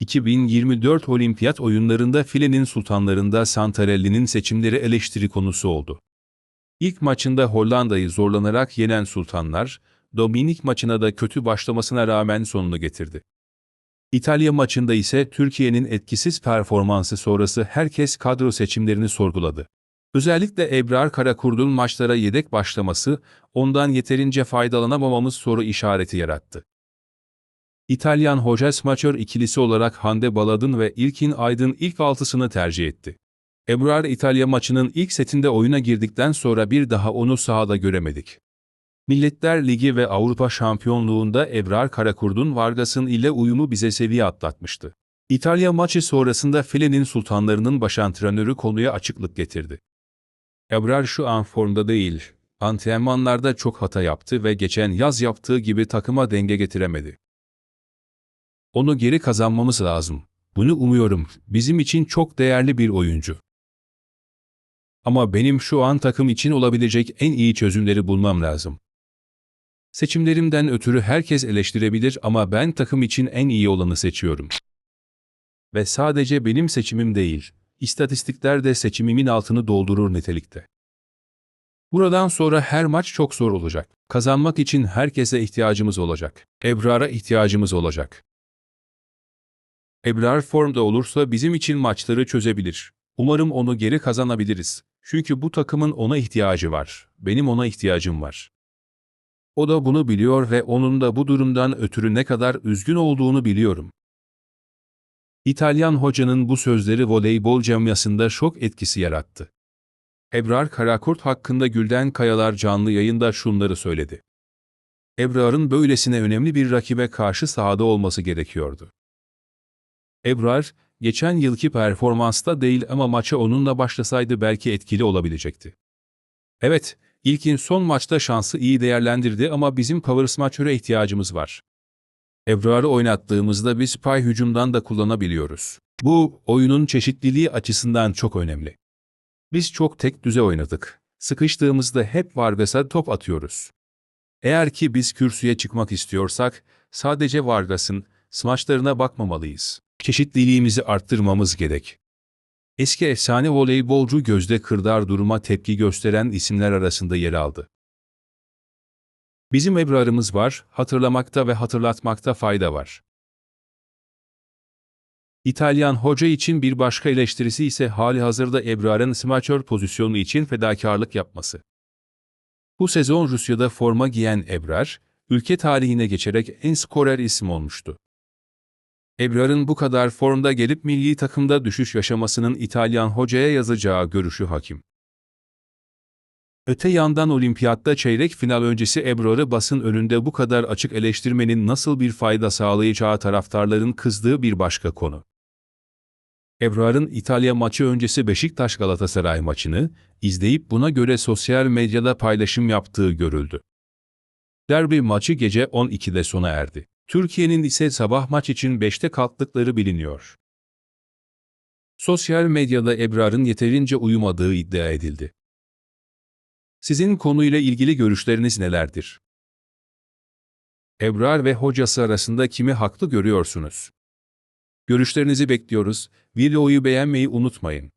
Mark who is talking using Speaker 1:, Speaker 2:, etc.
Speaker 1: 2024 Olimpiyat oyunlarında filenin sultanlarında Santarelli'nin seçimleri eleştiri konusu oldu. İlk maçında Hollanda'yı zorlanarak yenen sultanlar, Dominik maçına da kötü başlamasına rağmen sonunu getirdi. İtalya maçında ise Türkiye'nin etkisiz performansı sonrası herkes kadro seçimlerini sorguladı. Özellikle Ebrar Karakurd'un maçlara yedek başlaması, ondan yeterince faydalanamamamız soru işareti yarattı. İtalyan hoca smaçör ikilisi olarak Hande Baladın ve İlkin Aydın ilk altısını tercih etti. Ebrar İtalya maçının ilk setinde oyuna girdikten sonra bir daha onu sahada göremedik. Milletler Ligi ve Avrupa Şampiyonluğunda Ebrar Karakurd'un Vargas'ın ile uyumu bize seviye atlatmıştı. İtalya maçı sonrasında filenin sultanlarının başantrenörü konuya açıklık getirdi. Ebrar şu an formda değil, antrenmanlarda çok hata yaptı ve geçen yaz yaptığı gibi takıma denge getiremedi. Onu geri kazanmamız lazım. Bunu umuyorum. Bizim için çok değerli bir oyuncu. Ama benim şu an takım için olabilecek en iyi çözümleri bulmam lazım. Seçimlerimden ötürü herkes eleştirebilir ama ben takım için en iyi olanı seçiyorum. Ve sadece benim seçimim değil, istatistikler de seçimimin altını doldurur nitelikte. Buradan sonra her maç çok zor olacak. Kazanmak için herkese ihtiyacımız olacak. Ebrar'a ihtiyacımız olacak. Ebrar formda olursa bizim için maçları çözebilir. Umarım onu geri kazanabiliriz. Çünkü bu takımın ona ihtiyacı var. Benim ona ihtiyacım var. O da bunu biliyor ve onun da bu durumdan ötürü ne kadar üzgün olduğunu biliyorum. İtalyan hocanın bu sözleri voleybol camiasında şok etkisi yarattı. Ebrar Karakurt hakkında Gülden Kayalar canlı yayında şunları söyledi. Ebrar'ın böylesine önemli bir rakibe karşı sahada olması gerekiyordu. Ebrar, geçen yılki performansta değil ama maça onunla başlasaydı belki etkili olabilecekti. Evet, ilkin son maçta şansı iyi değerlendirdi ama bizim power smaçöre ihtiyacımız var. Ebrar'ı oynattığımızda biz pay hücumdan da kullanabiliyoruz. Bu, oyunun çeşitliliği açısından çok önemli. Biz çok tek düze oynadık. Sıkıştığımızda hep Vargas'a top atıyoruz. Eğer ki biz kürsüye çıkmak istiyorsak, sadece Vargas'ın smaçlarına bakmamalıyız. Çeşitliliğimizi arttırmamız gerek. Eski efsane voleybolcu Gözde Kırdar duruma tepki gösteren isimler arasında yer aldı. Bizim Ebrar'ımız var, hatırlamakta ve hatırlatmakta fayda var. İtalyan hoca için bir başka eleştirisi ise hali hazırda Ebrar'ın smaçör pozisyonu için fedakarlık yapması. Bu sezon Rusya'da forma giyen Ebrar, ülke tarihine geçerek en skorer isim olmuştu. Ebrar'ın bu kadar formda gelip milli takımda düşüş yaşamasının İtalyan hocaya yazacağı görüşü hakim. Öte yandan olimpiyatta çeyrek final öncesi Ebrar'ı basın önünde bu kadar açık eleştirmenin nasıl bir fayda sağlayacağı taraftarların kızdığı bir başka konu. Ebrar'ın İtalya maçı öncesi Beşiktaş Galatasaray maçını izleyip buna göre sosyal medyada paylaşım yaptığı görüldü. Derbi maçı gece 12'de sona erdi. Türkiye'nin ise sabah maç için 5'te kalktıkları biliniyor. Sosyal medyada Ebrar'ın yeterince uyumadığı iddia edildi. Sizin konuyla ilgili görüşleriniz nelerdir? Ebrar ve hocası arasında kimi haklı görüyorsunuz? Görüşlerinizi bekliyoruz. Videoyu beğenmeyi unutmayın.